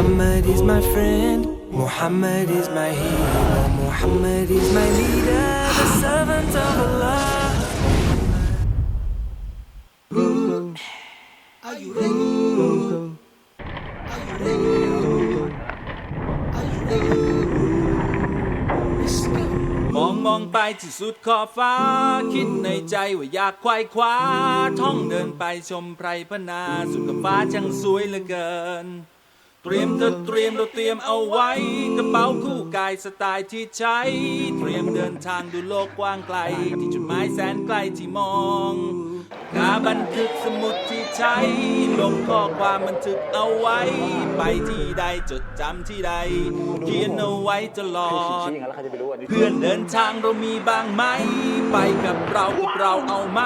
Muhammad is my friend. Muhammad is my hero. Muhammad is my leader, the servant of Allah. Are you ready? Are you ready? Are you ready? Let's go. มองมองไปที่สุดขอบฟ้า คิดในใจว่าอยากควายคว้า ท่องเดินไปชมไพรพนา สุดกับฟ้าช่างสวยเหลือเกิน เตรียมเธอเตรียมเราเตรียมเอาไว้กระเป๋าคู่กายสไตล์ที่ใช้ เตรียมเดินทางดูโลกกว้างไกล ที่จุดหมายแสนไกลที่มองกาบันทึกสมุดที่ใช้ ลงข้อความบันทึกเอาไว้ ไปที่ใดจดจำที่ใด เขียนเอาไว้ตลอดเพื่อนเดินทางเรามีบ้างไหม ไปกับเรากับเราเอาไหม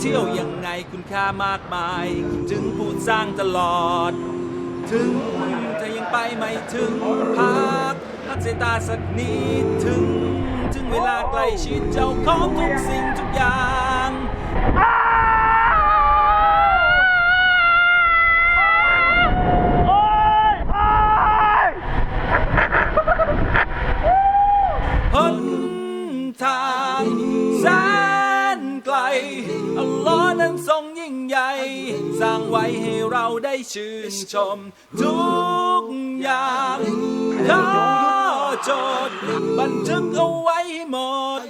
เที่ยวยังไงคุณค่ามากมาย ถึงผู้สร้างตลอด ถึงจะยังไปไม่ถึงพักพักสายตาสักนิดถึง ถึงเวลาใกล้ชิดเจ้าของทุกสิ่งทุกอย่างหนทางแสนไกลอัลลอฮ์นั้นทรงยิ่งใหญ่ สร้างไว้ให้เราได้ชื่นชม ทุกอย่างขอจดบันทึกเอาไว้ให้หมด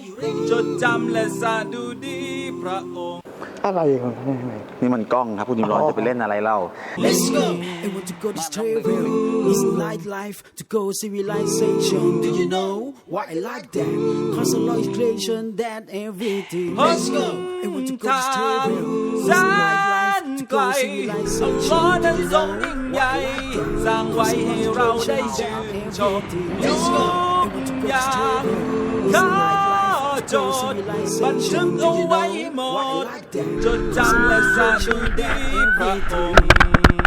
จดจำและสาดูดีพระองค์ อะไรของเขาเนี่ยนี่มันกล้องครับคุณยิมร้อนจะไปเล่นอะไรเล่า Let's go. I want to go this travel. It's nightlife to go civilization. Do you know why I like that? Cause I love creation that everything. Let's go. I want to go this ทาง travel. แส It's nightlife น to ไกล go อัลลอฮ์ civilization. นั้น Do you ทรง know ยิ่ง why ใหญ่ I like that? สร้างไว้ให้เราได้ชื่นชม Let's go. I ทุ want ก to go อ this ย่าง travel. ข It's อ nightlife จ to go ด บันทึก civilization. เอา Do you ไว้ know ให้หม why I ด like that? จดจำและสาธุดีพระองค์